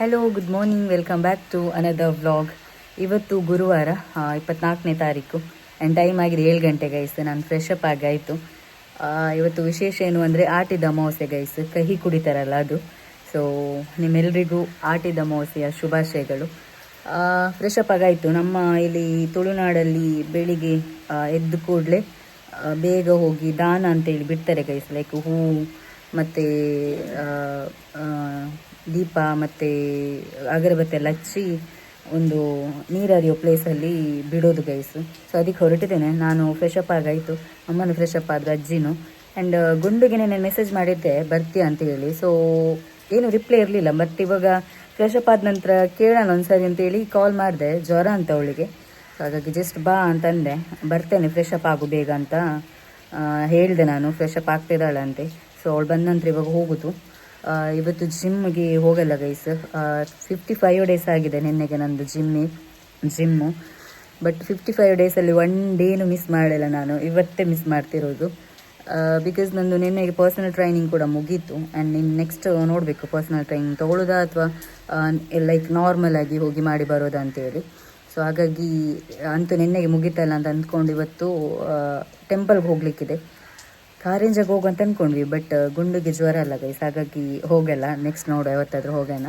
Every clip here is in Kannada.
Hello good morning welcome back to another vlog ಇವತ್ತು ಗುರುವಾರ ಇಪ್ಪತ್ನಾಲ್ಕನೇ ತಾರೀಕು ಆ್ಯಂಡ್ ಟೈಮ್ ಆಗಿದೆ ಏಳು ಗಂಟೆ ಗೈಸ್ ನಾನು ಫ್ರೆಶ್ ಅಪ್ ಆಗಿ ಆಯಿತು. ಇವತ್ತು ವಿಶೇಷ ಏನು ಅಂದರೆ ಆಟಿದ ಅಮಾವಾಸ್ಯೆ ಗೈಸ್ ಕಹಿ ಕುಡಿತಾರಲ್ಲ ಅದು. ಸೊ ನಿಮ್ಮೆಲ್ಲರಿಗೂ ಆಟಿದ ಅಮಾವಾಸ್ಯೆಯ ಶುಭಾಶಯಗಳು. ಫ್ರೆಶ್ ಅಪ್ ಆಗಾಯಿತು ನಮ್ಮ ಇಲ್ಲಿ ತುಳುನಾಡಲ್ಲಿ ಬೆಳಿಗ್ಗೆ ಎದ್ದು ಕೂಡಲೇ ಬೇಗ ಹೋಗಿ ದಾನ ಅಂತೇಳಿ ಬಿಡ್ತಾರೆ ಗೈಸ್ ಲೈಕ್ ಹೂವು ಮತ್ತು ದೀಪ ಮತ್ತು ಅಗರಬತ್ತಿ ಎಲ್ಲ ಹಚ್ಚಿ ಒಂದು ನೀರರಿಯೋ ಪ್ಲೇಸಲ್ಲಿ ಬಿಡೋದು ಗೈಸು ಸೊ ಅದಕ್ಕೆ ಹೊರಟಿದ್ದೇನೆ. ನಾನು ಫ್ರೆಶಪ್ ಆಗಾಯಿತು. ಅಮ್ಮನೂ ಫ್ರೆಶಪ್ ಆದ್ರು ಅಜ್ಜಿನೂ. ಆ್ಯಂಡ್ ಗುಂಡುಗೆ ನಾನು ಮೆಸೇಜ್ ಮಾಡಿದ್ದೆ ಬರ್ತೀಯ ಅಂತ ಹೇಳಿ. ಸೊ ಏನು ರಿಪ್ಲೈ ಇರಲಿಲ್ಲ. ಬಟ್ ಇವಾಗ ಫ್ರೆಶ್ ಅಪ್ ಆದ ನಂತರ ಕೇಳೋಣ ಒಂದ್ಸರಿ ಅಂತೇಳಿ ಕಾಲ್ ಮಾಡಿದೆ. ಜ್ವರ ಅಂತ ಅವಳಿಗೆ. ಸೊ ಹಾಗಾಗಿ ಜಸ್ಟ್ ಬಾ ಅಂತಂದೆ. ಬರ್ತೇನೆ ಫ್ರೆಶಪ್ ಆಗು ಬೇಗ ಅಂತ ಹೇಳಿದೆ ನಾನು. ಫ್ರೆಶಪ್ ಆಗ್ತಿದ್ದಾಳೆ ಅಂತೆ ಸೊ ಅವಳು ಬಂದ ನಂತರ ಇವಾಗ ಹೋಗುದು. ಆ, ಇವತ್ತು ಜಿಮ್ಗೆ ಹೋಗಲ್ಲ ಗೈಸ್ ಫಿಫ್ಟಿ ಫೈವ್ ಡೇಸ್ ಆಗಿದೆ ನಿನ್ನೆಗೆ ನಂದು ಜಿಮ್ಮಿ ಜಿಮ್ಮು ಬಟ್ ಫಿಫ್ಟಿ ಫೈವ್ ಡೇಸಲ್ಲಿ ಒನ್ ಡೇನು ಮಿಸ್ ಮಾಡಲಿಲ್ಲ ನಾನು. ಇವತ್ತೇ ಮಿಸ್ ಮಾಡ್ತಿರೋದು. ಬಿಕಾಸ್ ನಂದು ನಿನ್ನೆಗೆ ಪರ್ಸನಲ್ ಟ್ರೈನಿಂಗ್ ಕೂಡ ಮುಗೀತು. ಆ್ಯಂಡ್ ಇನ್ನು ನೆಕ್ಸ್ಟ್ ನೋಡಬೇಕು ಪರ್ಸನಲ್ ಟ್ರೈನಿಂಗ್ ತೊಗೊಳ್ಳೋದಾ ಅಥವಾ ಲೈಕ್ ನಾರ್ಮಲ್ ಆಗಿ ಹೋಗಿ ಮಾಡಿ ಬರೋದಾ ಅಂತೇಳಿ. ಸೊ ಹಾಗಾಗಿ ಅಂತೂ ನಿನ್ನೆಗೆ ಮುಗಿತಲ್ಲ ಅಂತ ಅಂದ್ಕೊಂಡು ಇವತ್ತು ಟೆಂಪಲ್ಗೆ ಹೋಗ್ಲಿಕ್ಕಿದೆ. ಕಾರಿಂಜಾಗ ಹೋಗು ಅಂತ ಅಂದ್ಕೊಂಡ್ವಿ ಬಟ್ ಗುಂಡುಗೆ ಜ್ವರ ಅಲ್ಲ ಗೈಸ್ ಹಾಗಾಗಿ ಹೋಗಲ್ಲ ನೆಕ್ಸ್ಟ್ ನೋಡು ಯಾವತ್ತಾದ್ರೂ ಹೋಗೋಣ.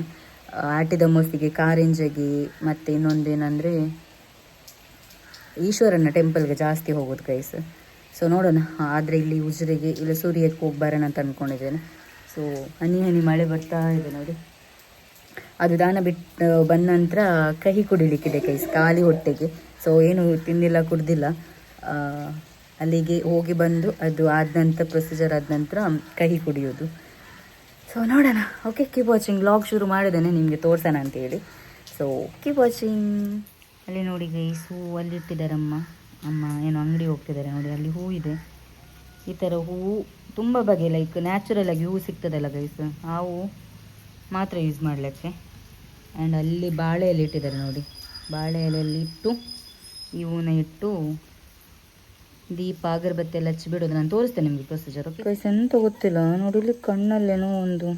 ಆಟಿದ ಮೋಸ್ತಿಗೆ ಕಾರಿಂಜಗೆ ಮತ್ತು ಇನ್ನೊಂದೇನೆಂದರೆ ಈಶ್ವರನ ಟೆಂಪಲ್ಗೆ ಜಾಸ್ತಿ ಹೋಗೋದು ಗೈಸ್ ಸೊ ನೋಡೋಣ, ಆದರೆ ಇಲ್ಲಿ ಉಜ್ರಿಗೆ, ಇಲ್ಲ ಸೂರ್ಯಕ್ಕೆ ಹೋಗಿ ಬರೋಣ ಅಂತ ಅಂದ್ಕೊಂಡಿದ್ದೇನೆ ಸೊ ಹನಿ ಹನಿ ಮಳೆ ಬರ್ತಾ ಇದೆ ನೋಡಿ. ಅದು ದಾನ ಬಿಟ್ಟು ಬಂದ ನಂತರ ಕಹಿ ಕುಡಿಲಿಕ್ಕಿದೆ ಕೈಸ್ ಖಾಲಿ ಹೊಟ್ಟೆಗೆ. ಸೊ ಏನು ತಿಂದಿಲ್ಲ, ಕುಡ್ದಿಲ್ಲ. ಅಲ್ಲಿಗೆ ಹೋಗಿ ಬಂದು ಅದು ಆದ ನಂತರ ಪ್ರೊಸೀಜರ್ ಆದ ನಂತರ ಕಹಿ ಕುಡಿಯೋದು ಸೊ ನೋಡೋಣ. ಓಕೆ ಕೀಪ್ ವಾಚಿಂಗ್ ಬ್ಲಾಗ್ ಶುರು ಮಾಡಿದ್ದೇನೆ, ನಿಮಗೆ ತೋರ್ಸೋಣ ಅಂತೇಳಿ ಸೊ ಕೀಪ್ ವಾಚಿಂಗ್ ಅಲ್ಲಿ ನೋಡಿ ಗೈಸ್ ಇಟ್ಟಿದ್ದಾರೆ ಅಮ್ಮ ಅಮ್ಮ ಏನೋ ಅಂಗಡಿ ಹೋಗ್ತಿದ್ದಾರೆ ನೋಡಿ, ಅಲ್ಲಿ ಹೂ ಇದೆ. ಈ ಥರ ಹೂವು ತುಂಬ ಬಗೆ ಲೈಕ್ ನ್ಯಾಚುರಲ್ ಆಗಿ ಹೂವು ಸಿಗ್ತದಲ್ಲ ಗೈಸ್, ಆ ಹೂವು ಮಾತ್ರ ಯೂಸ್ ಮಾಡಲಿಕ್ಕೆ. ಆ್ಯಂಡ್ ಅಲ್ಲಿ ಬಾಳೆ ಎಲೆ ಇಟ್ಟಿದ್ದಾರೆ ನೋಡಿ. ಬಾಳೆ ಎಲೆಯಲ್ಲಿ ಇಟ್ಟು, ಈ ಇಟ್ಟು ದೀಪ ಅಗರಬತ್ತಿ ಎಲ್ಲ ಹಚ್ಚಿ ಬಿಡೋದು. ನಾನು ತೋರಿಸ್ತೇನೆ ನಿಮಗೆ ಪ್ರೊಸೀಜರ್ ಕೈಸ್ ಗೈಸ್ ಎಂತ ಗೊತ್ತಿಲ್ಲ. ನೋಡಿ ಇಲ್ಲಿ ಕಣ್ಣಲ್ಲೇನೋ ಒಂದು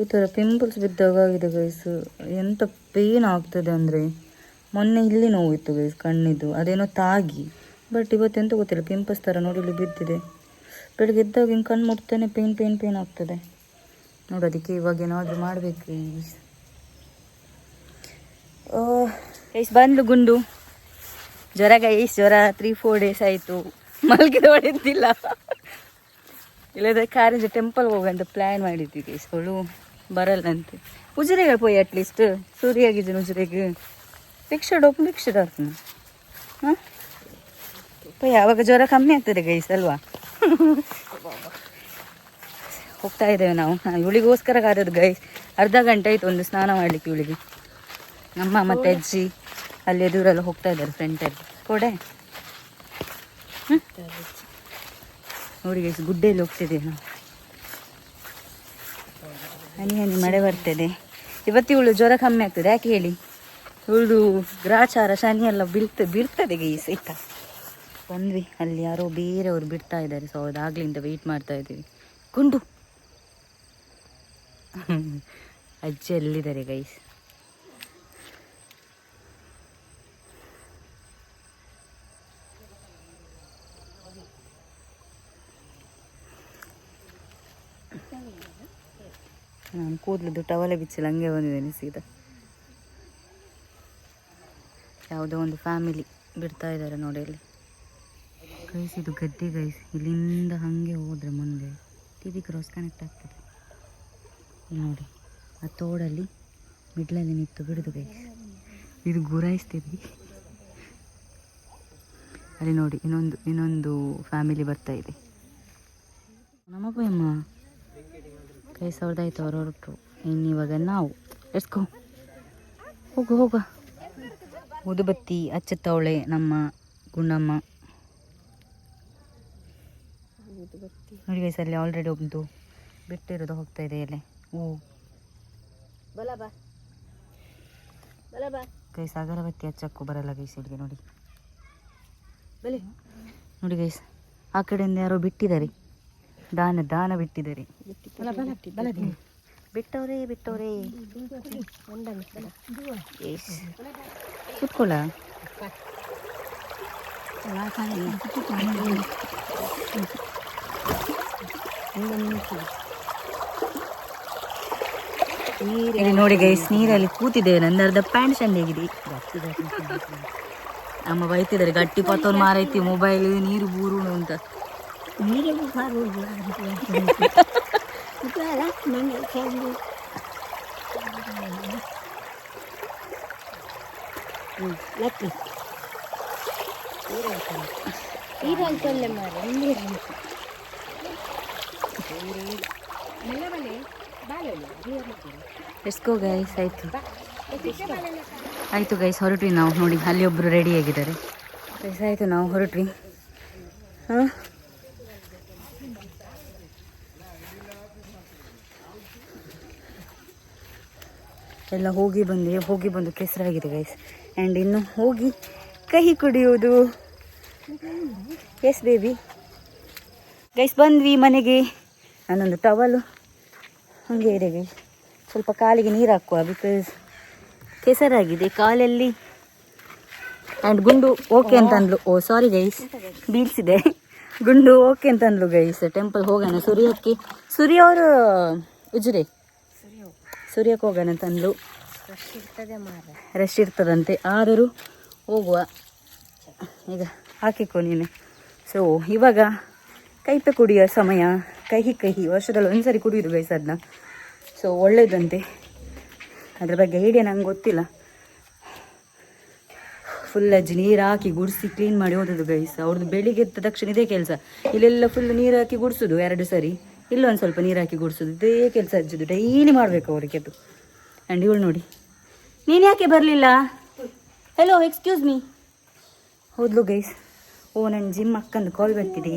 ಈ ಥರ ಪಿಂಪಲ್ಸ್ ಬಿದ್ದಾಗ ಆಗಿದೆ ಗೈಸ್ ಎಂಥ ಪೇನ್ ಆಗ್ತದೆ ಅಂದರೆ ಮೊನ್ನೆ ಇಲ್ಲಿ ನೋವಿತ್ತು ಗೈಸ್ ಕಣ್ಣಿದ್ದು. ಅದೇನೋ ತಾಗಿ. ಬಟ್ ಇವತ್ತೆಂತ ಗೊತ್ತಿಲ್ಲ. ಪಿಂಪಲ್ಸ್ ಥರ ನೋಡಿ ಇಲ್ಲಿ ಬಿದ್ದಿದೆ. ಬೆಳಗ್ಗೆ ಎದ್ದಾಗ ಹಿಂಗೆ ಕಣ್ಣು ಮುಟ್ತೇನೆ ಪೇನ್ ಪೇನ್ ಪೇನ್ ಆಗ್ತದೆ. ನೋಡಿ ಅದಕ್ಕೆ ಇವಾಗ ಏನಾದರೂ ಮಾಡಬೇಕು ಗೈಸ್ ಗೈಸ್ ಬಂದು ಗುಂಡು. ಜ್ವರ ಗೈಸ್ ಜ್ವರ ತ್ರೀ ಫೋರ್ ಡೇಸ್ ಆಯಿತು. ಮಲಗಿದ ಹೊಡೆದಿಲ್ಲ ಇಲ್ಲದ್ರೆ ಕಾರಿಂದ ಟೆಂಪಲ್ಗೆ ಹೋಗಂತ ಪ್ಲ್ಯಾನ್ ಮಾಡಿದ್ವಿ ಗೈಸ್ ಅವಳು ಬರಲ್ಲಂತೆ. ಉಜಿರೆಗೆ ಅಟ್ ಅಟ್ಲೀಸ್ಟ್ ಸೂರ್ಯಾಗಿದ್ದೀನಿ ಉಜಿರೆಗೆ. ರಿಕ್ಷಾ ಡೋಪ್ ರಿಕ್ಷಾ ಡಾರ್ತೀನಿ ಹಾಂ? ಪೋಯ್ ಯಾವಾಗ ಜ್ವರ ಕಮ್ಮಿ ಆಗ್ತದೆ ಗೈಸ್ ಅಲ್ವಾ? ಹೋಗ್ತಾ ಇದ್ದೇವೆ ನಾವು. ಇವಳಿಗೋಸ್ಕರ ಕಾದದ್ದು ಗೈಸ್ ಅರ್ಧ ಗಂಟೆ ಆಯ್ತು ಒಂದು ಸ್ನಾನ ಮಾಡಲಿಕ್ಕೆ ಇವಳಿಗೆ ನಮ್ಮ ಮತ್ತೆ ಅಜ್ಜಿ. ಅಲ್ಲಿ ಎದುರೆಲ್ಲ ಹೋಗ್ತಾ ಇದ್ದಾರೆ ಫ್ರೆಂಟಲ್ಲಿ ಕೊಡೆ? ನೋಡಿ ಗೈಸ್ ಗುಡ್ಡೆಯಲ್ಲಿ ಹೋಗ್ತಿದ್ದೇವೆ ಹನಿ ಹನಿ ಮಳೆ ಬರ್ತದೆ. ಇವತ್ತು ಇವಳು ಜ್ವರ ಕಮ್ಮಿ ಆಗ್ತದೆ, ಯಾಕೆ ಹೇಳಿ? ಇವಳು ಗ್ರಾಚಾರ, ಶನಿ ಎಲ್ಲ ಬೀಳ್ತದೆ ಬೀಳ್ತದೆ ಗೈಸ್ ಆಯ್ತಾ? ಬಂದ್ವಿ. ಅಲ್ಲಿ ಯಾರೋ ಬೇರೆಯವರು ಬಿಡ್ತಾ ಇದ್ದಾರೆ ಸೊ ಅದಾಗ್ಲಿಂದ ವೆಯ್ಟ್ ಮಾಡ್ತಾ ಇದ್ದೀವಿ. ಗುಂಡು. ಅಜ್ಜಿ ಎಲ್ಲಿದ್ದಾರೆ ಗೈಸ್ ಕೂದಲದ್ದು ಟವಲೆ ಬಿಚ್ಚಿ ಹಂಗೆ ಬಂದಿದ್ದೇನೆ ಸೀದಾ ಯಾವುದೋ ಒಂದು ಫ್ಯಾಮಿಲಿ ಬಿಡ್ತಾ ಇದ್ದಾರೆ ನೋಡಿ ಅಲ್ಲಿ ಗೈಸ್ ಇದು ಗದ್ದೆ ಗೈಸ್ ಇಲ್ಲಿಂದ ಹಾಗೆ ಹೋದರೆ ಮುಂದೆ ಟಿ ಕ್ರಾಸ್ ಕನೆಕ್ಟ್ ಆಗ್ತದೆ. ನೋಡಿ, ಆ ತೋಡಲ್ಲಿ ಮಿಡ್ಲಲ್ಲಿ ನಿಂತು ಬಿಡುದು ಗೈಸ್ ಇದು ಗುರಾಯಿಸ್ತಿದ್ವಿ ಅಲ್ಲಿ ನೋಡಿ, ಇನ್ನೊಂದು ಇನ್ನೊಂದು ಫ್ಯಾಮಿಲಿ ಬರ್ತಾ ಇದೆ. ನಮ್ಮಪ್ಪ ಅಮ್ಮ? ಕೈ ಸಾವಿರದ ಆಯ್ತು ಅವ್ರು ಹೊರಟು ಇನ್ನು ಇವಾಗ ನಾವು ಎಸ್ಕೋ ಹೋಗು ಹೋಗ. ಉದುಬತ್ತಿ ಅಚ್ಚತ್ತವಳೆ ನಮ್ಮ ಗುಂಡಮ್ಮ ನೋಡಿ ಗೈಸ್ ಅಲ್ಲಿ ಆಲ್ರೆಡಿ ಒಂದು ಬಿಟ್ಟಿರೋದು ಹೋಗ್ತಾ ಇದೆ ಎಲೆ ಬಾ. ಗೈಸ್ ಅಗರಬತ್ತಿ ಹಚ್ಚಕ್ಕೂ ಬರಲ್ಲ ಗೈಸ್ ಇಲ್ಲಿಗೆ ನೋಡಿ. ನೋಡಿ ಗೈಸ್ ಆ ಕಡೆಯಿಂದ ಯಾರೋ ಬಿಟ್ಟಿದ್ದಾರೆ. ದಾನ ದಾನ ಬಿಟ್ಟಿದ್ದಾರೆ ಬಿಟ್ಟವ್ರೆ ಬಿಟ್ಟವ್ರೆ. ಕೂತ್ಕೊಳ್ಳ. ಇಲ್ಲಿ ನೋಡಿ ಗೈಸ್ ನೀರಲ್ಲಿ ಕೂತಿದ್ದೇವೆ ನಂದು ಅರ್ಧ ಪ್ಯಾಂಟ್ ಹೇಗಿದೆ. ಅಮ್ಮ ಬೈತಿದ್ದಾರೆ ಗಟ್ಟಿ ಪತ್ತೋರು ಮಾರೈತಿ ಮೊಬೈಲ್ ನೀರು ಬೂರು ಅಂತ. ಲಕ್ಕಿ ನೀರಂತಲ್ಲೇ ಮಾರ ನೀರು ಎಸ್ಕೋ ಗೈಸ್ ಆಯಿತು. ಆಯಿತು ಗೈಸ್ ಹೊರಟ್ವಿ ನಾವು. ನೋಡಿ, ಅಲ್ಲಿ ಒಬ್ರು ರೆಡಿ ಆಗಿದ್ದಾರೆ. ಗೈಸ್ ಆಯ್ತು, ನಾವು ಹೊರಟ್ವಿ. ಹಾಂ? ಎಲ್ಲ ಹೋಗಿ ಬಂದು ಹೋಗಿ ಬಂದು ಕೆಸರಾಗಿದೆ ಗೈಸ್ ಆ್ಯಂಡ್ ಇನ್ನು ಹೋಗಿ ಕಹಿ ಕುಡಿಯೋದು ಎಸ್ ಬೇಬಿ ಗೈಸ್ ಬಂದ್ವಿ ಮನೆಗೆ. ನಾನೊಂದು ಟವಲು ಹಾಗೆ ಇದೆ ಗೈಸ್ ಸ್ವಲ್ಪ ಕಾಲಿಗೆ ನೀರು ಹಾಕುವ ಬಿಕಾಸ್ ಕೆಸರಾಗಿದೆ ಕಾಲಲ್ಲಿ. ಆ್ಯಂಡ್ ಗುಂಡು ಓಕೆ ಅಂತ ಅಂದ್ಲು. ಓ ಸಾರಿ ಗೈಸ್ ಬೀಳ್ಸಿದೆ. ಗುಂಡು ಓಕೆ ಅಂತ ಅಂದ್ಲು ಗೈಸ್ ಟೆಂಪಲ್ ಹೋಗೋಣ. ಸೂರ್ಯಕ್ಕೆ ಸೂರ್ಯ ಅವರು ಉಜ್ರೆ. ಸೂರ್ಯಕ್ಕೆ ಹೋಗೋಣ ಅಂದ್ಲು. ರಶ್ ಇರ್ತದೆ ಮಾರ ರಶ್ ಇರ್ತದಂತೆ. ಆದರೂ ಹೋಗುವ. ಈಗ ಹಾಕಿಕೊ ನೀನು. ಸೊ ಇವಾಗ ಕೈಪೆ ಕುಡಿಯೋ ಸಮಯ. ಕಹಿ ಕಹಿ ವರ್ಷದಲ್ಲಿ ಒಂದ್ಸರಿ ಕುಡಿಯೋದು ಗೈಸ್ ಅದನ್ನ ಸೊ ಒಳ್ಳೇದಂತೆ. ಅದ್ರ ಬಗ್ಗೆ ಐಡಿಯಾ ನಂಗೆ ಗೊತ್ತಿಲ್ಲ. ಫುಲ್ ಅಜ್ಜಿ ನೀರು ಹಾಕಿ ಗುಡಿಸಿ ಕ್ಲೀನ್ ಮಾಡಿ ಓದೋದು ಗೈಸ್ ಅವ್ರದ್ದು ಬೆಳಿಗ್ಗೆ ಎದ್ದ ತಕ್ಷಣ ಇದೇ ಕೆಲಸ. ಇಲ್ಲೆಲ್ಲ ಫುಲ್ ನೀರು ಹಾಕಿ ಗುಡಿಸೋದು ಎರಡು ಸರಿ. ಇಲ್ಲೊಂದು ಸ್ವಲ್ಪ ನೀರು ಹಾಕಿ ಗುಡಿಸೋದು. ಇದೇ ಕೆಲಸ ಅಜ್ಜದು ಡೈಲಿ ಮಾಡಬೇಕು ಅವರಿಗೆ ಅದು. ಆ್ಯಂಡ್ ಇವಳು ನೋಡಿ. ನೀನು ಯಾಕೆ ಬರಲಿಲ್ಲ? ಹಲೋ ಎಕ್ಸ್ಕ್ಯೂಸ್ ಮೀ ಹೋದ್ಲು ಗೈಸ್ ಓ ನನ್ನ ಜಿಮ್ ಅಕ್ಕಂದು ಕಾಲ್ ಬರ್ತಿದೆ.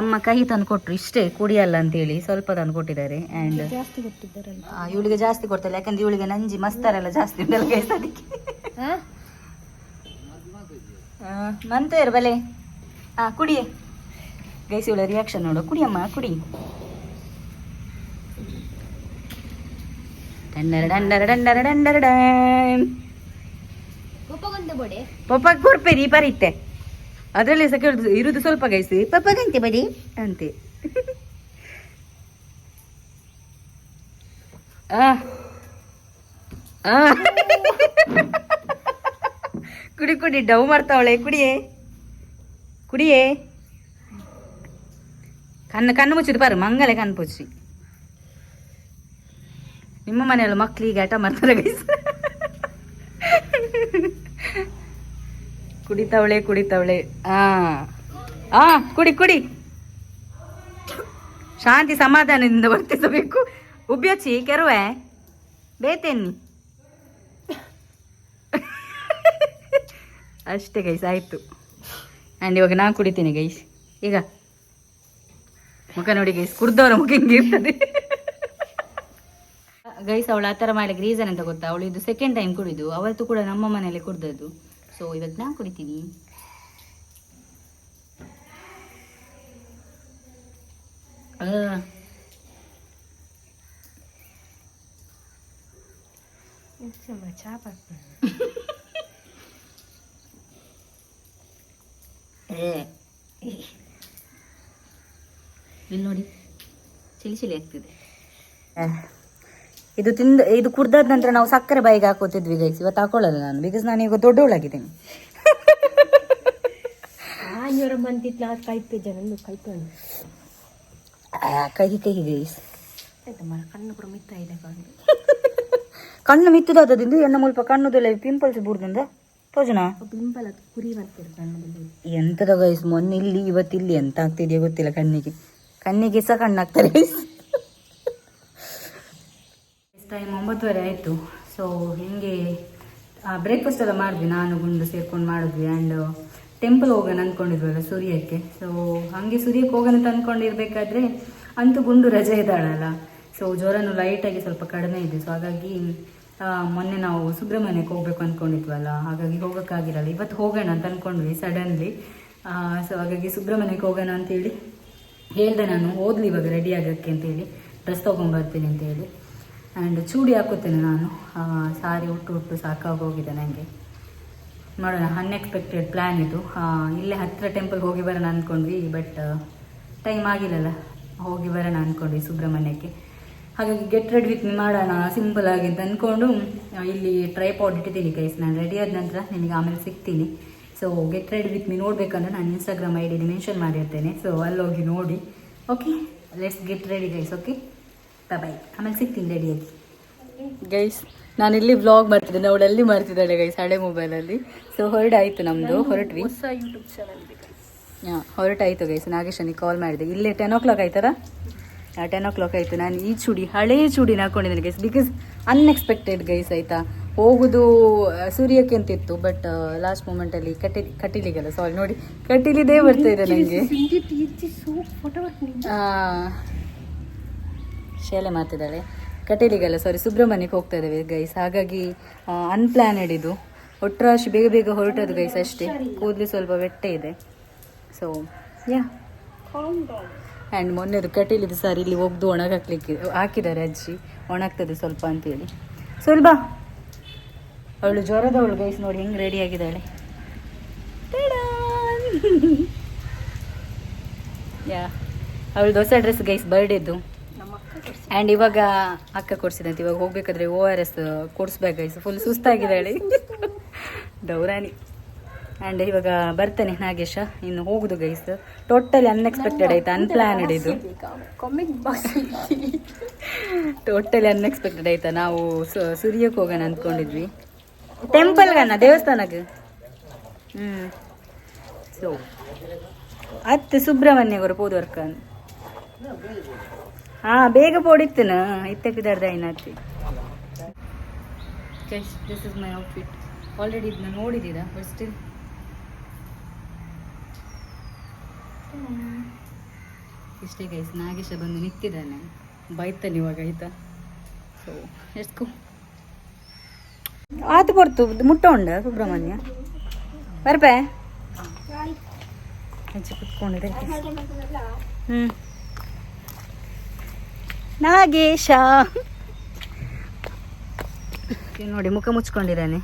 ನಮ್ಮ ಕೈ ತಂದು ಕೊಟ್ಟರು ಇಷ್ಟೇ ಕುಡಿಯಲ್ಲ ಅಂತೇಳಿ. ಸ್ವಲ್ಪ ತಂದು ಕೊಟ್ಟಿದ್ದಾರೆ ಆ್ಯಂಡ್ ಜಾಸ್ತಿ ಕೊಟ್ಟಿದ್ದಾರಲ್ಲ. ಇವಳಿಗೆ ಜಾಸ್ತಿ ಕೊಡ್ತಾರೆ. ಯಾಕಂದ್ರೆ ಇವಳಿಗೆ ನಂಜಿ ಮಸ್ತಾರೆಲ್ಲ ಜಾಸ್ತಿ ಉಂಟಲ್ಲ ಗೈಸ್ ಅದಕ್ಕೆ. ಹಾ ಮಂತೇರು ಬಲೆ. ಹಾಂ ಕುಡಿಯೇ. ಗೈಸ್ ಇವಳ ರಿಯಾಕ್ಷನ್ ನೋಡು. ಕುಡಿಯಮ್ಮ ಕುಡಿ. ಪಪ್ಪಗೆ ಕೊರ್ಪೇರಿ ಬರೀತೆ ಅದರಲ್ಲಿ ಸಹ ಕೇಳುದು ಇರುದು ಸ್ವಲ್ಪ ಗೈಸಿ. ಪಪ್ಪಗಂತೆ ಬಡಿ. ಅಂತೆ. ಆ. ಆ. ಕುಡಿ ಕುಡಿ ಡವ್ ಮಾಡ್ತಾವಳೆ ಕುಡಿಯೇ. ಕುಡಿಯೇ. ಕಣ್ಣು ಕಣ್ಣು ಮುಚ್ಚಿದು ಬಾರು ಮಂಗಲೆ ಕಣ್ಣು ಮುಚ್ಚಿ. ನಿಮ್ಮ ಮನೆಯಲ್ಲಿ ಮಕ್ಳಿಗೆ ಆಟ ಮಾಡ್ತಾರೆ ಗೈಸ್ ಕುಡಿತಾವಳೆ ಕುಡಿತಾವಳೆ. ಆ. ಆ, ಕುಡಿ ಕುಡಿ. ಶಾಂತಿ ಸಮಾಧಾನದಿಂದ ವರ್ತಿಸಬೇಕು. ಉಬ್ಯೋಚಿ ಕೆರುವೆ ಬೇತೇನಿ ಅಷ್ಟೇ ಗೈಸ್ ಆಯ್ತು. ಆ್ಯಂಡ್ ಇವಾಗ ನಾನು ಕುಡಿತೀನಿ ಗೈಸ್ ಈಗ. ಮುಖ ನೋಡಿ ಗೈಸ್ ಕುಡ್ದವರ ಮುಖ ಹಿಂಗಿರ್ತದೆ ಗೈಸ್ ಅವಳು ಆ ಥರ ಮಾಡ್ಲಿಕ್ಕೆ ರೀಸನ್ ಅಂತ ಗೊತ್ತಾ? ಅವಳು ಇದು ಸೆಕೆಂಡ್ ಟೈಮ್ ಕುಡಿದು ಅವತ್ತು ಕೂಡ ನಮ್ಮ ಮನೆಯಲ್ಲಿ ಕುಡ್ದದ್ದು. ಸೊ ಇವತ್ತು ನಾನು ಕುಡಿತೀನಿ. ಇಲ್ಲಿ ನೋಡಿ ಚಿಲಿ ಚಿಲಿ ಆಗ್ತಿದೆ. ಇದು ತಿಂದ ಇದು ಕುಡ್ದಾದ ನಂತರ ನಾವು ಸಕ್ಕರೆ ಬಾಯಿಗೆ ಹಾಕೋತಿದ್ವಿ ಗೈಸ್ ಇವತ್ತು ಹಾಕೊಳ್ಳಲ್ಲ ನಾನು ಬಿಕಾಸ್ ನಾನು ಈಗ ದೊಡ್ಡವಳಾಗಿದ್ದೇನೆ. ಆಂಜೂರ ಕೈ ಕಹಿ ಕಹಿ ಗೈಸ್ ಕಣ್ಣು ಕೂಡ ಮಿತ್ತ ಇದೆ ಕಣ್ಣು. ಮಿತ್ತದಾದದಿಂದ ಮುಲ್ಪ ಕಣ್ಣುದೆಲ್ಲ ಪಿಂಪಲ್ಸ್ ಬೂರ್ದಿಂದ. ತೋಜನ ಕುರಿ ಎಂತದ ಗೈಸ್ ಮೊನ್ನೆ ಇಲ್ಲಿ ಇವತ್ತಿಲ್ಲಿ ಎಂತ ಆಗ್ತಿದೆಯೋ ಗೊತ್ತಿಲ್ಲ ಕಣ್ಣಿಗೆ. ಕಣ್ಣಿಗೆ ಸಹ ಕಣ್ಣಾಗ್ತಾರೆ ಗೈಸ್ ಟೈಮ್ ಒಂಬತ್ತುವರೆ ಆಯಿತು. ಸೊ ಹಿಂಗೆ ಬ್ರೇಕ್ಫಾಸ್ಟ್ ಎಲ್ಲ ಮಾಡಿದ್ವಿ. ನಾನು, ಗುಂಡು ಸೇರ್ಕೊಂಡು ಮಾಡಿದ್ವಿ. ಆ್ಯಂಡ್ ಟೆಂಪಲ್ ಹೋಗೋಣ ಅಂದ್ಕೊಂಡಿದ್ವಲ್ಲ ಸೂರ್ಯಕ್ಕೆ. ಸೊ ಹಾಗೆ ಸೂರ್ಯಕ್ಕೆ ಹೋಗೋಣ ಅಂತ ಅಂದ್ಕೊಂಡಿರ್ಬೇಕಾದ್ರೆ ಅಂತೂ ಗುಂಡು ರಜೆ ಇದ್ದಾಳಲ್ಲ. ಸೊ ಜ್ವರನೂ ಲೈಟಾಗಿ ಸ್ವಲ್ಪ ಕಡಿಮೆ ಇದೆ. ಸೊ ಹಾಗಾಗಿ ಮೊನ್ನೆ ನಾವು ಸುಬ್ರಹ್ಮಣ್ಯಕ್ಕೆ ಹೋಗ್ಬೇಕು ಅಂದ್ಕೊಂಡಿದ್ವಲ್ಲ ಹಾಗಾಗಿ ಹೋಗೋಕ್ಕಾಗಿರಲ್ಲ. ಇವತ್ತು ಹೋಗೋಣ ಅಂತ ಅಂದ್ಕೊಂಡ್ವಿ ಸಡನ್ಲಿ ಸೊ ಹಾಗಾಗಿ ಸುಬ್ರಹ್ಮಣ್ಯಕ್ಕೆ ಹೋಗೋಣ ಅಂತೇಳಿ ಹೇಳ್ದೆ ನಾನು. ಓದ್ಲಿ ಇವಾಗ ರೆಡಿ ಆಗೋಕ್ಕೆ ಅಂತೇಳಿ ಡ್ರೆಸ್ ತೊಗೊಂಬರ್ತೀನಿ ಅಂತೇಳಿ ಆ್ಯಂಡ್ ಚೂಡಿ ಹಾಕೋತೇನೆ ನಾನು. ಸಾರಿ ಉಟ್ಟು ಉಟ್ಟು ಸಾಕಾಗಿ ಹೋಗಿದೆ ನನಗೆ ನೋಡೋಣ ಅನ್ಎಕ್ಸ್ಪೆಕ್ಟೆಡ್ ಪ್ಲ್ಯಾನ್ ಇದು. ಇಲ್ಲೇ ಹತ್ತಿರ ಟೆಂಪಲ್ಗೆ ಹೋಗಿ ಬರೋಣ ಅಂದ್ಕೊಂಡ್ವಿ ಬಟ್ ಟೈಮ್ ಆಗಿಲ್ಲಲ್ಲ. ಹೋಗಿ ಬರೋಣ ಅಂದ್ಕೊಂಡ್ವಿ ಸುಬ್ರಹ್ಮಣ್ಯಕ್ಕೆ. ಹಾಗಾಗಿ ಗೆಟ್ ರೆಡ್ ವಿತ್ ಮಾಡೋಣ ಸಿಂಪಲ್ ಆಗಿ ಅಂತ ಅಂದ್ಕೊಂಡು ಇಲ್ಲಿ ಟ್ರೈಪಾಡ್ ಇಟ್ಟಿದ್ದೀನಿ ಕೈಸ್ ನಾನು ರೆಡಿ ಆದ ನಂತರ ನಿಮಗೆ ಆಮೇಲೆ ಸಿಗ್ತೀನಿ. So get ready with me ನೋಡಬೇಕಂದ್ರೆ ನಾನು ಇನ್ಸ್ಟಾಗ್ರಾಮ್ ಐ ಡಿ ಮೆನ್ಷನ್ ಮಾಡಿರ್ತೇನೆ. ಸೊ ಅಲ್ಲಿ ಹೋಗಿ ನೋಡಿ. Okay let's get ready guys okay bye ಆಮೇಲೆ ಸಿಗ್ತೀನಿ ರೆಡಿಯಾಗಿ ಗೈಸ್ ನಾನು ಇಲ್ಲಿ ಬ್ಲಾಗ್ ಮಾಡ್ತಿದ್ದೆ ಅವಳು ಅಲ್ಲಿ ಮಾಡ್ತಿದ್ದಾಳೆ ಗೈಸ್ ಹಳೆ ಮೊಬೈಲಲ್ಲಿ ಸೊ ಹೊರಟಾಯಿತು ನಮ್ಮದು ಹೊರಟ್ವಿ. ಹೊಸ ಯೂಟ್ಯೂಬ್ ಚಾನಲ್ ಹಾಂ ಹೊರಟಾಯ್ತು ಗೈಸ್ ನಾಗೇಶನಿಗೆ ಕಾಲ್ ಮಾಡಿದೆ. ಇಲ್ಲೇ ಟೆನ್ ಓ ಕ್ಲಾಕ್ ಆಯ್ತಾರ ಟೆನ್ ಓ ಕ್ಲಾಕ್ ಆಯಿತು. ನಾನು ಈ ಚೂಡಿ ಹಳೇ ಚೂಡಿನ ಹಾಕೊಂಡಿದ್ದೀನಿ ಗೈಸ್ ಬಿಕಾಸ್ ಅನ್ಎಕ್ಸ್ಪೆಕ್ಟೆಡ್ ಗೈಸ್ ಆಯಿತಾ? ಹೋಗುದು ಸೂರ್ಯಕ್ಕೆ ಅಂತಿತ್ತು ಬಟ್ ಲಾಸ್ಟ್ ಮೂಮೆಂಟಲ್ಲಿ ಕಟಿ ಕಟೀಲಿಗೆಲ್ಲ ಸಾರಿ ನೋಡಿ ಕಟೀಲಿದೇ ಬರ್ತಾ ಇದೆ ನನಗೆ ಶಾಲೆ ಮಾಡ್ತಿದ್ದಾಳೆ ಕಟೀಲಿಗೆಲ್ಲ ಸಾರಿ ಸುಬ್ರಹ್ಮಣ್ಯಕ್ಕೆ ಹೋಗ್ತಾ ಇದ್ದೇವೆ ಗೈಸ್ ಹಾಗಾಗಿ ಅನ್ಪ್ಲ್ಯಾನೆಡ್ ಇದು. ಒಟ್ಟರಾಶಿ ಬೇಗ ಬೇಗ ಹೊರಟದು ಗೈಸ್ ಅಷ್ಟೇ. ಕೂದಲು ಸ್ವಲ್ಪ ಬೆಟ್ಟೆ ಇದೆ. ಸೊ ಯಾ ಆ್ಯಂಡ್ ಮೊನ್ನೆದು ಕಟೀಲಿದ್ದು ಸಾರಿ ಇಲ್ಲಿ ಒಗ್ದು ಒಣಗಾಕ್ಲಿಕ್ಕೆ, ಹಾಕಿದ್ದಾರೆ ಅಜ್ಜಿ. ಒಣಗ್ತದೆ ಸ್ವಲ್ಪ ಅಂತೇಳಿ. ಸ್ವಲ್ಪ ಅವಳು ಜ್ವರದವಳು ಗೈಸ್ ನೋಡಿ ಹೆಂಗೆ ರೆಡಿ ಆಗಿದ್ದಾಳೆ. ಯಾ ಅವಳು ಹೊಸ ಡ್ರೆಸ್ ಗೈಸ್ ಬರ್ಡೇದು ಆ್ಯಂಡ್ ಇವಾಗ ಅಕ್ಕ ಕೊಡ್ಸಿದಂತೆ ಇವಾಗ ಹೋಗ್ಬೇಕಾದ್ರೆ ಓ ಆರ್ ಎಸ್ ಕೊಡಿಸ್ಬೇಕಾಯ್ತು ಫುಲ್ ಫುಲ್ ಸುಸ್ತಾಗಿದ್ದಾಳೆ ದೌರಾನಿ ಆ್ಯಂಡ್ ಇವಾಗ ಬರ್ತೇನೆ ನಾಗೇಶ ಇನ್ನು ಹೋಗುದು ಗೈಸ್ ಟೋಟಲಿ ಅನ್ಎಕ್ಸ್ಪೆಕ್ಟೆಡ್ ಆಯ್ತು ಅನ್ಪ್ಲಾನ್ಡ್ ಇದು. ಟೋಟಲಿ ಅನ್ಎಕ್ಸ್ಪೆಕ್ಟೆಡ್ ಆಯ್ತಾ ನಾವು ಸುರಿಯಕ್ಕೆ ಹೋಗೋಣ ಅಂದ್ಕೊಂಡಿದ್ವಿ. ಟೆಂಪಲ್ಗನ್ನ ದೇವಸ್ಥಾನಕ್ಕೆ? ಹ್ಞೂ ಸೊ ಅತ್ತೆ ಸುಬ್ರಹ್ಮಣ್ಯಗರು ಪೋದ್ವರ್ಕ ಹಾ ಬೇಗ ಪೋಡಿತ್ತನ ಇತ್ತೆ ಪಿದಾರ್ದ ಐನಾತಿ this is my outfit already ಇದನ್ನ ನೋಡಿದ್ದೀರಾ? ಬಟ್ ಸ್ಟಿಲ್ ಇಷ್ಟೇ ಗೈಸ್ ನಾಗೇಶ ಬಂದು ನಿಂತಿದ್ದಾನೆ. ಬೈತಾನೆ ಇವಾಗ ಆಯ್ತಾ? ಸೊ ಎಷ್ಟು ಆತು ಬರ್ತು ಮುಟ್ಟ ಉಂಡ ಸುಬ್ರಹ್ಮಣ್ಯ? ಬರ್ಪೆ? ಅಜ್ಜಿ ಕುತ್ಕೊಂಡಿದೆ ಹ್ಞೂ ನಾಗೇಶ. ನೋಡಿ ಮುಖ ಮುಚ್ಕೊಂಡಿದ್ದಾನೆ.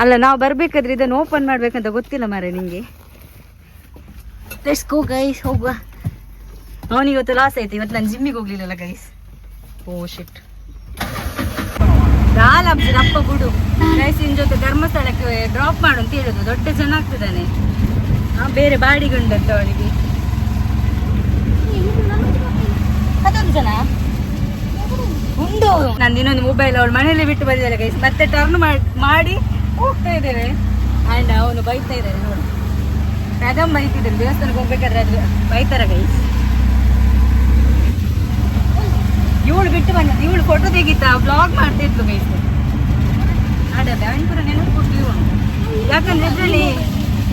ಅಲ್ಲ ನಾವು ಬರ್ಬೇಕಾದ್ರೆ ಇದನ್ನು ಓಪನ್ ಮಾಡ್ಬೇಕಂತ ಗೊತ್ತಿಲ್ಲ ಮಾರೆ ನಿಮಗೆ ಲೆಟ್ಸ್ ಗೋ ಗೈಸ್ ಹೋಗುವ. ಅವನಿಗೆ ಇವತ್ತು ಲಾಸ್ ಆಯ್ತು. ಇವತ್ತು ನಾನು ಜಿಮ್ಮಿಗೆ ಹೋಗ್ಲಿಲ್ಲಲ್ಲ ಗೈಸ್ ಓ ಶಿಟ್ ಅಪ್ಪ ಬಿಡು. ಗೈಸ್ ಇನ್ ಜೊತೆ ಧರ್ಮಸ್ಥಳಕ್ಕೆ ಡ್ರಾಪ್ ಮಾಡು ಅಂತ ಹೇಳುದು ದೊಡ್ಡ ಜನ ಆಗ್ತದಾನೆ ಬೇರೆ ಬೇರೆ ಉಂಟಂತ ಅವನಿಗೆ. ಅದೊಂದು ಜನ? ನಂದು ಇನ್ನೊಂದು ಮೊಬೈಲ್ ಅವಳು ಮನೆಯಲ್ಲಿ ಬಿಟ್ಟು ಬಂದಿದ್ದಾರೆ ಗೈಸ್ ಮತ್ತೆ ಟರ್ನ್ ಮಾಡಿ ಹೋಗ್ತಾ ಇದ್ದೇವೆ. ಆ್ಯಂಡ್ ಅವನು ಬೈತಾ ಇದ್ದಾರೆ ನೋಡಿ. ಕದಂ ಬೈತಿದ್ದಾರೆ ದೇವಸ್ಥಾನಕ್ಕೆ ಹೋಗ್ಬೇಕಾದ್ರೆ ಅದು ಬೈತಾರ ಗೈಸ್ ಇವಳು ಬಿಟ್ಟು ಬಂದಿದ್ದು ಇವಳು ಫೋಟೋ ತೆಗಿತಾ ಬ್ಲಾಗ್ ಮಾಡ್ತಿದ್ಲು ಗೈಸ್ ಆಡ ಬ್ಯಾಂಕುರ ನೆನಪು ಕೊಟ್ಟು ಇವಳು. ಯಾಕಂದ್ರೆ ಇದ್ರಲ್ಲಿ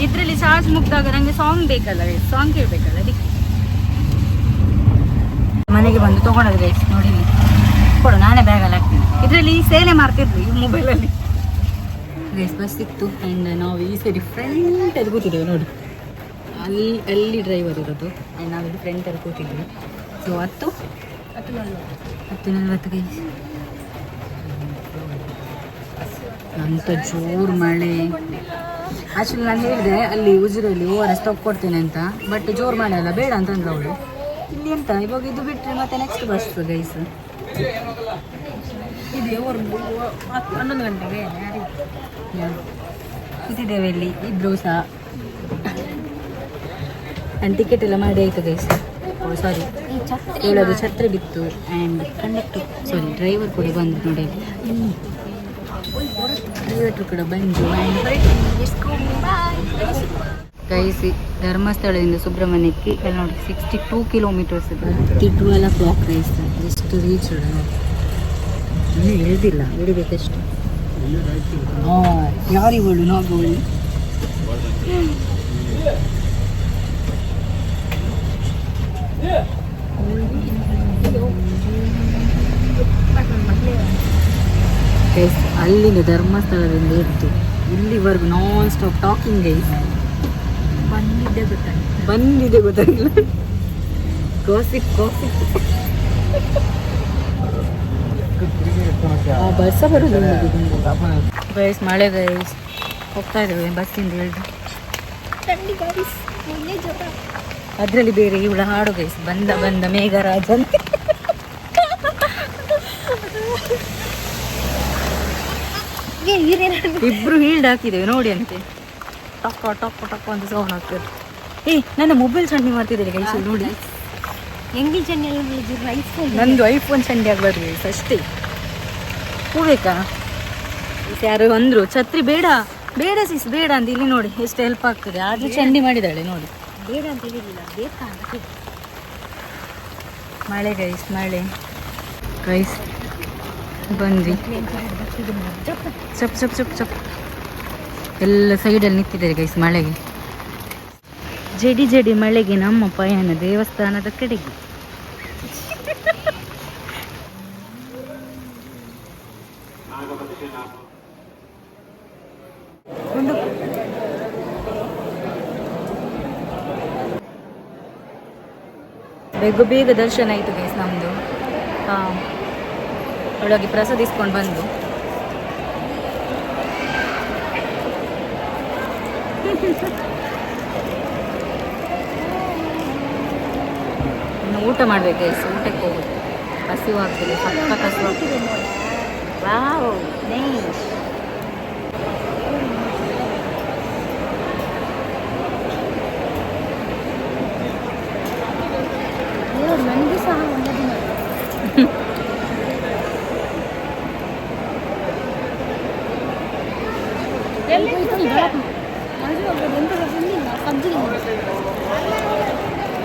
ಇದ್ರಲ್ಲಿ ಚಾರ್ಜ್ ಮುಗ್ದಾಗ ನಂಗೆ ಸಾಂಗ್ ಬೇಕಲ್ಲ ಗೈಸ್ ಸಾಂಗ್ ಕೇಳ್ಬೇಕಲ್ಲ, ಅದಕ್ಕೆ. ಮನೆಗೆ ಬಂದು ತಗೊಂಡದ್ದು ಗೈಸ್ ನೋಡಿ. ಕೊಡು, ನಾನೇ ಬ್ಯಾಗಲ್ಲಿ ಹಾಕ್ತೀನಿ. ಇದರಲ್ಲಿ ಸೇಲೆ ಮಾಡ್ತಿದ್ವಿ ಈ ಮೊಬೈಲಲ್ಲಿ ಗೈಸ್ ಬಸ್ ಸಿಕ್ತು ಆ್ಯಂಡ್ ನಾವು ಈ ಸರಿ ಫ್ರಂಟಲ್ಲಿ ಕೂತಿದ್ದೇವೆ, ನೋಡಿ. ಅಲ್ಲಿ ಅಲ್ಲಿ ಡ್ರೈವರ್ ಇರೋದು ಆ್ಯಂಡ್ ನಾವಿಲ್ಲಿ ಅಲ್ಲಿ ಕೂತಿದ್ವಿ ಸೊ ಹತ್ತು. ಹತ್ತು ನಲ್ವತ್ತು ಗೈಸ್ ಅಂತ ಜೋರು ಮಳೆ. ಆಕ್ಚುಲಿ ನಾನು ಹೇಳಿದೆ, ಅಲ್ಲಿ ಉಜಿರಲ್ಲಿ ಓ ಆರ್ ಎಸ್ ಕೊಡ್ತೇನೆ ಅಂತ ಬಟ್ ಜೋರು ಮಳೆ ಅಲ್ಲ, ಬೇಡ ಅಂತಂದ್ರೆ ಅವಳು. ಇಲ್ಲಿ ಎಂತ ಇವಾಗ ಇದು ಬಿಟ್ಟರೆ ಮತ್ತೆ ನೆಕ್ಸ್ಟ್ ಬಸ್ ಗೈಸ್ ಇದೆ ಹನ್ನೊಂದು ಗಂಟೆಗೆ ಕೂತಿದ್ದೇವೆ ಇಲ್ಲಿ ಇಬ್ರು ಸಹ. ಆ್ಯಂಡ್ ಟಿಕೆಟ್ ಎಲ್ಲ ಮಾಡಿ ಆಯಿತು ಗೈಸ್ ಸಾರಿ ಹೇಳೋದು ಛತ್ರಿ ಬಿತ್ತು ಆ್ಯಂಡ್ ಕಂಡಕ್ಟರ್ ಸಾರಿ ಡ್ರೈವರ್ ಕೂಡ ಬಂದು ನೋಡಿ. ಡ್ರೈವರ್ ಕೂಡ ಬಂದು. ಗೈಸ್ ಧರ್ಮಸ್ಥಳದಿಂದ ಸುಬ್ರಹ್ಮಣ್ಯಕ್ಕೆ ಎಲ್ಲ ನೋಡಿ ಸಿಕ್ಸ್ಟಿ ಟೂ ಕಿಲೋಮೀಟರ್ಸ್ ಇದೆ ಟ್ವೆಲ್ ಓ ಕ್ಲಾಕ್ ಗೈಸ್ ಎಷ್ಟು ರೀಚ್ ಇನ್ನೂ ಇಳಿದಿಲ್ಲ ಇಳಿಬೇಕಷ್ಟು. ಯಾರಿವಳು ನಾವು ಗೈಸ್ ಅಲ್ಲಿಂದ ಧರ್ಮಸ್ಥಳದಿಂದ ಇತ್ತು ಇಲ್ಲಿವರೆಗೂ ನಾನ್ ಸ್ಟಾಪ್ ಟಾಕಿಂಗ್ ಗೈಸ್ ಬಂದಿದ್ದೆ ಗೊತ್ತಾಗಿಲ್ಲ. ಬಂದಿದೆ ಗೊತ್ತಾಗಿಲ್ಲ. ಗೋಸಿಪ್ ಗೋಸಿಪ್ ಬಸ್ಸ ಬರೋದು ಗೈಸ್ ಮಳೆ ಗೈಸ್ ಹೋಗ್ತಾ ಇದ್ದೇವೆ ಬಸ್ಸಿಂದ ಹೇಳ್ದು. ಅದರಲ್ಲಿ ಬೇರೆ ಇವಳ ಹಾಡು ಗೈಸ್ ಬಂದ ಬಂದ ಮೇಘರಾಜನ್. ಇಬ್ರು ಹೀಲ್ಡ್ ಹಾಕಿದ್ದೇವೆ ನೋಡಿ ಅಂತೆ. ಟಕ್ಕ ಟಕ್ಕ ಟಕ್ಕ ಅಂತ ಸೌಂಡ್ ಆಗ್ತದೆ. ಏ ನನ್ನ ಮೊಬೈಲ್ ಚಂಡಿ ಮಾಡ್ತಿದ್ದಾರೆ ಗೈಸ್ ನೋಡಿ. ಹೆಂಗಿ ಚೆನ್ನೆಲ್ಲ ಐಫೋನ್ ನಂದು ಐಫೋನ್ ಚಂಡಿ ಆಗ್ಬಾರ್ದು ಗೈಸ್ ಅಷ್ಟೇ. ಹೋಗ್ಬೇಕಾ ಯಾರು ಅಂದ್ರು ಛತ್ರಿ ಬೇಡ ಬೇಡ ಸಿಸ್ ಬೇಡ ಅಂತ ಇಲ್ಲಿ ನೋಡಿ ಎಷ್ಟು ಹೆಲ್ಪ್ ಆಗ್ತದೆ. ಆದರೂ ಚಂಡಿ ಮಾಡಿದಾಳೆ ನೋಡಿ. ಬೇಡ ಅಂತ ಹೇಳಿಲ್ಲ ಬೇಕಾ ಅಂತ ಮಳೆ ಗೈಸ್ ಮಳೆ. ಗೈಸ್ ಬಂದ್ವಿ. ಚಪ್ ಚಪ್ ಚಪ್ ಚಪ್. ಎಲ್ಲ ಸೈಡಲ್ಲಿ ನಿಂತಿದ್ದಾರೆ ಗೈಸ್ ಮಳೆಗೆ. ಜಡಿ ಜಡಿ ಮಳೆಗೆ ನಮ್ಮ ಪಯಣ ದೇವಸ್ಥಾನದ ಕಡೆಗೆ. ಬೇಗ ಬೇಗ ದರ್ಶನ ಆಯಿತು ಗೈಸ್ ನಮ್ಮದು ಹಾಂ, ಒಳಗೆ ಪ್ರಸಾದ ಇಸ್ಕೊಂಡು ಬಂದು. ಇನ್ನು ಊಟ ಮಾಡಬೇಕು ಎಸ್ ಊಟಕ್ಕೆ ಹೋಗುತ್ತೆ ಹಸಿವು ಆಗ್ತದೆ ಸಖತ್ ಹಸಿವು ಆಗ್ತದೆ ವಾವ್ ನೈಸ್ ದೇವ್ರು ನನಗೂ ಸಹ ಒಂದು ದಿನ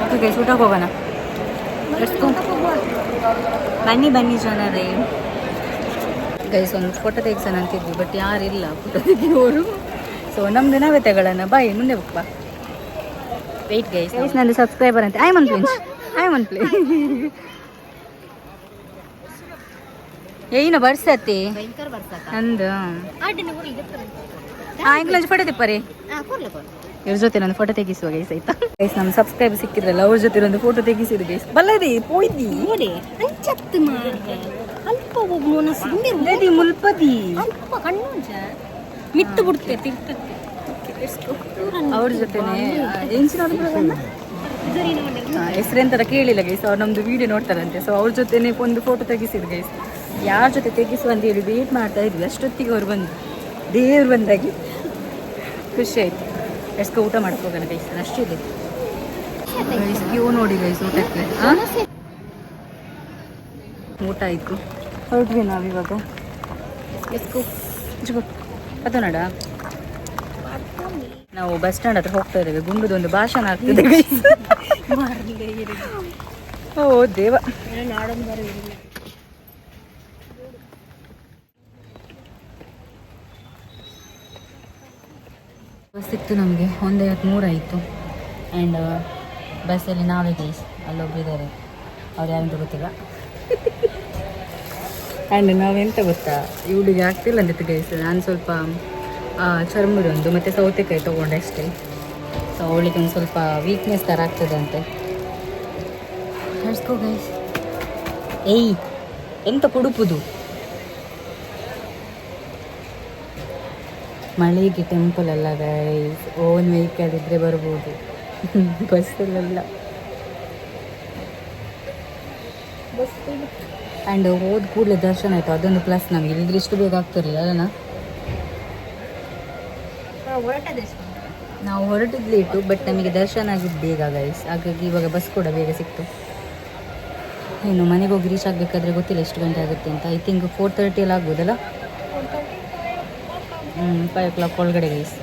ಓಕೆ ಗೈಸ್ ಊಟಕ್ಕೆ ಹೋಗೋಣ. ಬನ್ನಿ ಬನ್ನಿ ಜನರೇ. ಗೈಸ್ ಒಂದು ಫೋಟೋ ತೆಗ್ಸೋಣ ಅಂತಿದ್ವಿ ಬಟ್ ಯಾರಿಲ್ಲ ಫೋಟೋ ತೆಗಿಯೋರು. ಸೊ ನಮ್ದು ನಾವೇ ತಗೊಳ್ಳೋಣ. ಬಾಯ್ ಮುಂದೆ ಬಾ ವೆಯ್ಟ್ ಗೈಸ್ ಗೈಸ್ ನಂದು ಸಬ್ಸ್ಕ್ರೈಬರ್ ಅಂತ. I one place I one play ಏನು ಬರ್ಸಕ್ಕ ನಂದು. ಆಡಿನ ಕೂಡ ಇದಕ್ಕೆ ಆ ಇಂಗ್ಲೀಷ್ ಫೋಟೋ ತಿಪ್ಪರಿ ಇವ್ರ ಜೊತೆ ನಾನು ಫೋಟೋ ತೆಗಿಸುವ ಗೈಸ್ ಆಯ್ತಾ? ಗೈಸ್ ನಮ್ಮ ಸಬ್ಸ್ಕ್ರೈಬ್ ಸಿಕ್ಕಿದ್ರಲ್ಲ ಅವ್ರ ಜೊತೆ ಒಂದು ಫೋಟೋ ತೆಗಿಸಿದ್ರು ಗೈಸ್ ಬಲ್ಲದಿ ಪೋಯ್ದಿ? ನೋಡಿ ಅಂಚತ್ತು ಅಲ್ಪ ರೆಡಿ ಮುಲ್ಪದಿ? ಅಲ್ಪ ಕಣ್ಣು ಮಿತ್ತು ಬಿಡ್ತೆ ತಿರ್ತತ್ತೆ ಅವ್ರ ಜೊತೆನೆ ಹೆಸರೆಂತರ ಕೇಳಿಲ್ಲ ಗೈಸ್ ಅವ್ರು ನಮ್ದು ವಿಡಿಯೋ ನೋಡ್ತಾರಂತೆ. ಸೊ ಅವ್ರ ಜೊತೆನೆ ಒಂದು ಫೋಟೋ ತೆಗಿಸಿದ್ರು ಗೈಸ್ ಯಾರ ಜೊತೆ ತೆಗಿಸುವ ಅಂತ ಹೇಳಿ ವೇಟ್ ಮಾಡ್ತಾ ಇದ್ವಿ. ಅಷ್ಟೊತ್ತಿಗೆ ಅವ್ರು ಬಂದು ದೇವ್ರು ಬಂದಾಗಿ ಖುಷಿ ಆಯ್ತು. ಎಸ್ಕೊ ಊಟ ಮಾಡ್ಕೋಗೋಣ ಗೈಸ್ ಅಷ್ಟು ಇದೆ ಕ್ಯೂ ನೋಡಿ ಗೈಸ್ ಊಟಕ್ಕೆ ಊಟ ಆಯ್ತು. ಹೊರಟ್ವಿ ನಾವಿವಾಗ. ಇವಾಗ ಅದು ನಡ? ನಾವು ಬಸ್ ಸ್ಟ್ಯಾಂಡ್ ಹತ್ರ ಹೋಗ್ತಾ ಇದ್ದೇವೆ. ಗುಂಡದೊಂದು ಭಾಷಣ ಆಗ್ತಿದೆ. ಓ ದೇವ. ನಾಡೊಂದು ಬಸ್ ಸಿಕ್ತು ನಮಗೆ ಒಂದೈವತ್ತು ಮೂರು ಆಯಿತು. ಆ್ಯಂಡ್ ಬಸ್ಸಲ್ಲಿ ನಾವೇ ಗೈಸ್ ಅಲ್ಲೊಬ್ಬರಿದ್ದಾರೆ ಅವ್ರು ಯಾರಂತ ಗೊತ್ತಿಲ್ಲ. ಆ್ಯಂಡ್ ನಾವೆಂತ ಗೊತ್ತಾ? ಇವಳಿಗೆ ಆಗ್ತಿಲ್ಲ ಅಂದಿತ್ತು ಗೈಸ್ ನಾನು ಸ್ವಲ್ಪ ಚರ್ಮುರೊಂದು ಮತ್ತು ಸೌತೆಕಾಯಿ ತೊಗೊಂಡೆ ಅಷ್ಟೇ. ಸೊ ಅವಳಿಗೆ ಒಂದು ಸ್ವಲ್ಪ ವೀಕ್ನೆಸ್ ಥರ ಆಗ್ತದೆ ಅಂತೆ. ಗೈಸ್ ಏಯ್ ಎಂತ ಕುಡುಪುದು? ಮಳೆಗೆ ಟೆಂಪಲ್ ಅಲ್ಲ ಗೈಸ್ ಓನ್ ವೆಹಿಕಲ್ ಇದ್ದರೆ ಬರ್ಬೋದು. ಬಸ್ಸಲ್ಲೆಲ್ಲ. ಆ್ಯಂಡ್ ಹೋದ ಕೂಡಲೇ ದರ್ಶನ ಆಯಿತು. ಅದೊಂದು ಪ್ಲಸ್ ನಮಗೆ. ಇಲ್ಲಿದ್ರೆ ಇಷ್ಟು ಬೇಗ ಆಗ್ತಿರಲಿಲ್ಲ ಅಲ್ಲ ನಾವು ಹೊರಟಿದ್ದು ಲೇಟು ಬಟ್ ನಮಗೆ ದರ್ಶನ ಆಗಿದ್ದು ಬೇಗ ಗೈಸ್ ಹಾಗಾಗಿ ಇವಾಗ ಬಸ್ ಕೂಡ ಬೇಗ ಸಿಕ್ತು. ಏನು ಮನೆಗೆ ಹೋಗಿ ರೀಚ್ ಆಗಬೇಕಾದ್ರೆ ಗೊತ್ತಿಲ್ಲ ಎಷ್ಟು ಗಂಟೆ ಆಗುತ್ತೆ ಅಂತ. ಐ ಥಿಂಕ್ ಫೋರ್ ತರ್ಟಿಯಲ್ಲಿ ಆಗ್ಬೋದಲ್ಲ? ಫೈವ್ ಓ ಕ್ಲಾಕ್ ಒಳಗಡೆ ಗೈಸ್.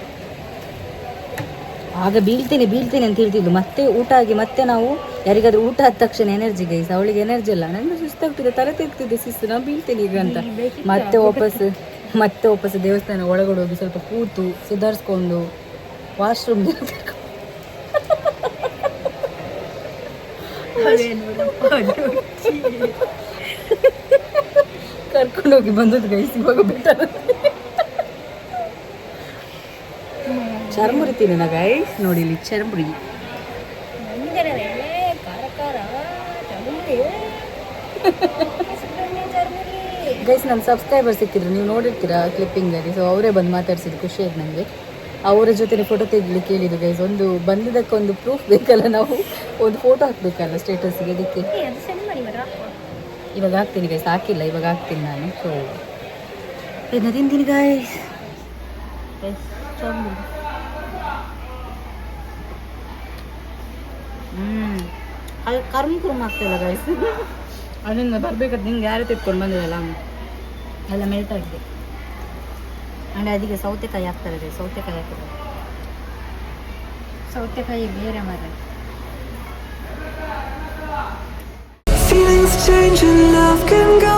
ಆಗ ಬೀಳ್ತೀನಿ ಬೀಳ್ತೀನಿ ಅಂತ ಹೇಳ್ತಿದ್ದು ಮತ್ತೆ ಊಟ ಆಗಿ ಮತ್ತೆ ನಾವು ಯಾರಿಗಾದ್ರೂ ಊಟ ಆದ ತಕ್ಷಣ ಎನರ್ಜಿ ಗೈಸ್. ಅವಳಿಗೆ ಎನರ್ಜಿ ಇಲ್ಲ. ನನಗೆ ಸುಸ್ತಾಗ್ತಿದೆ ತಲೆ ತಿರ್ತಿದ್ದೆ ಶಿಸ್ತು. ನಾವು ಬೀಳ್ತೀನಿ ಈಗ ಅಂತ. ಮತ್ತೆ ವಾಪಸ್ ಮತ್ತೆ ವಾಪಸ್ ದೇವಸ್ಥಾನ ಒಳಗಡೆ ಹೋಗಿ ಸ್ವಲ್ಪ ಕೂತು ಸುಧಾರಿಸ್ಕೊಂಡು ವಾಶ್ರೂಮ್ ಕರ್ಕೊಂಡೋಗಿ ಬಂದದ್ದು ಗೈಸ್ ಇವಾಗ ಬೆಟರ್ ಚರ್ಮುರಿ ತಿನ್ನ ಗೈಸ್ ನೋಡಿ ಇಲ್ಲಿ ಚರ್ಮುರಿ. ಗೈಸ್ ನಮ್ಮ ಸಬ್ಸ್ಕ್ರೈಬರ್ ಸಿಕ್ಕಿದ್ರು ನೀವು ನೋಡಿರ್ತೀರಾ ಕ್ಲಿಪ್ಪಿಂಗಲ್ಲಿ ಸೊ ಅವರೇ ಬಂದು ಮಾತಾಡ್ಸಿದ್ದು ಖುಷಿ ಆಯ್ತು ನನಗೆ. ಅವರ ಜೊತೆ ಫೋಟೋ ತೆಗಿಲಿಕ್ಕೆ ಹೇಳಿದ್ರು ಗೈಸ್ ಒಂದು ಬಂದಿದ್ದಕ್ಕೆ ಒಂದು ಪ್ರೂಫ್ ಬೇಕಲ್ಲ ನಾವು? ಒಂದು ಫೋಟೋ ಹಾಕ್ಬೇಕಲ್ಲ ಸ್ಟೇಟಸ್ಗೆ ಅದಕ್ಕೆ. ಇವಾಗ ಹಾಕ್ತೀನಿ ಗೈಸ್ ಹಾಕಿಲ್ಲ ಇವಾಗ ಹಾಕ್ತೀನಿ ನಾನು. ಸೊ ಇದನ್ನ ತಿಂತೀನಿ ಗೈಸ್ ಹ್ಞೂ ಅದು ಕರ್ಮ್ ಕುರ್ಮ್ ಆಗ್ತಿಲ್ಲ ಗೈಸ್ ಅದರಿಂದ ಬರ್ಬೇಕಾದ್ರೆ ನಿಂಗೆ ಯಾರು ತಿಟ್ಕೊಂಡು ಬಂದಿರಲ್ಲ ಎಲ್ಲ ಮೆಲ್ಟ್ ಆಗಿದೆ ಆ್ಯಂಡ್ ಅದಕ್ಕೆ ಸೌತೆಕಾಯಿ ಹಾಕ್ತಾರೆ guys, ಸೌತೆಕಾಯಿ ಹಾಕಿದ್ರೆ ಸೌತೆಕಾಯಿ ಬೇರೆ ಮರ Feelings change and love can go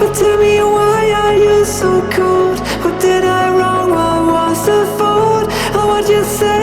But tell me why are you so cold? What did I wrong? What was the fault? Or what you say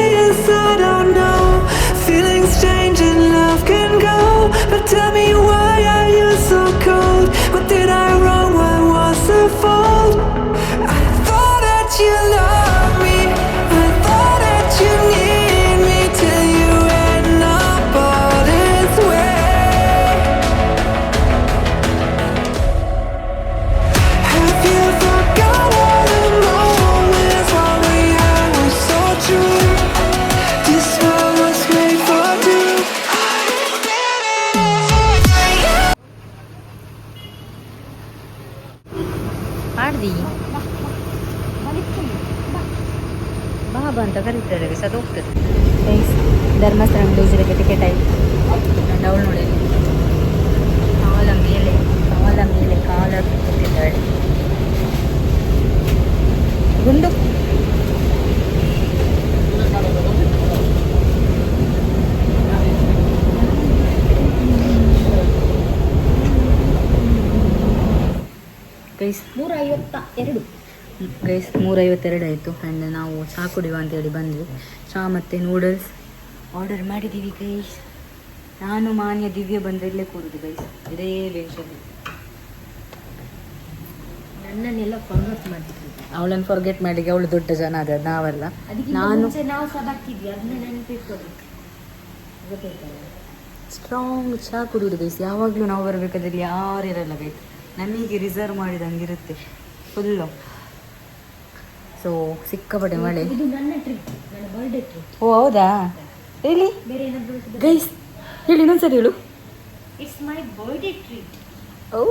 guys ನೂರ ಐವತ್ತ ಎರಡು ಗೈಸ್ ನೂರೈವತ್ತೆರಡು ಆಯಿತು. ಆ್ಯಂಡ್ ನಾವು ಚಹಾ ಕುಡಿಯುವ ಅಂತೇಳಿ ಬಂದ್ವಿ. ಚಹಾ ಮತ್ತು ನೂಡಲ್ಸ್ ಆರ್ಡರ್ ಮಾಡಿದ್ದೀವಿ ಗೈಸ್. ನಾನು ಮಾನ್ಯ ದಿವ್ಯ ಬಂದಿರಲೇ ಇಲ್ಲೇ ಕೂರುದು ಗೈಸ್. ಇದೇ ವೇಷದಲ್ಲಿ ನನ್ನನ್ನೆಲ್ಲ ಫಾರ್ಗೆಟ್ ಮಾಡಿದ್ವಿ ಅವಳನ್ನು ಫಾರ್ಗೆಟ್ ಮಾಡಿ ಅವಳು ದೊಡ್ಡ ಜನ ಅದ ನಾವೆಲ್ಲ. ನಾನು ನಾವು ಸದಾಕ್ತಿದ್ವಿ ಅದನ್ನ ನೆನಪಿಟ್ಕೊಳ್ಳಿ. ಸ್ಟ್ರಾಂಗ್ ಚಹಾ ಕುಡಿಯೋದು ಗೈಸ್. ಯಾವಾಗಲೂ ನಾವು ಬರಬೇಕಾದ್ರೆ ಯಾರು ಇರಲ್ಲ ಗೈಸ್. ನಮಗೆ ರಿಸರ್ವ್ ಮಾಡಿದಂಗೆ ಇರುತ್ತೆ ಫುಲ್ಲು ಸೊ ಸಿಕ್ಕಾಪಟ್ಟೆ ಮಳೆ. ಓ ಹೌದಾ? ಹೇಳಿ. ಗೈಸ್ ಹೇಳಿ ಇನ್ನೊಂದ್ಸರಿ ಹೇಳು. It's my birthday treat oh.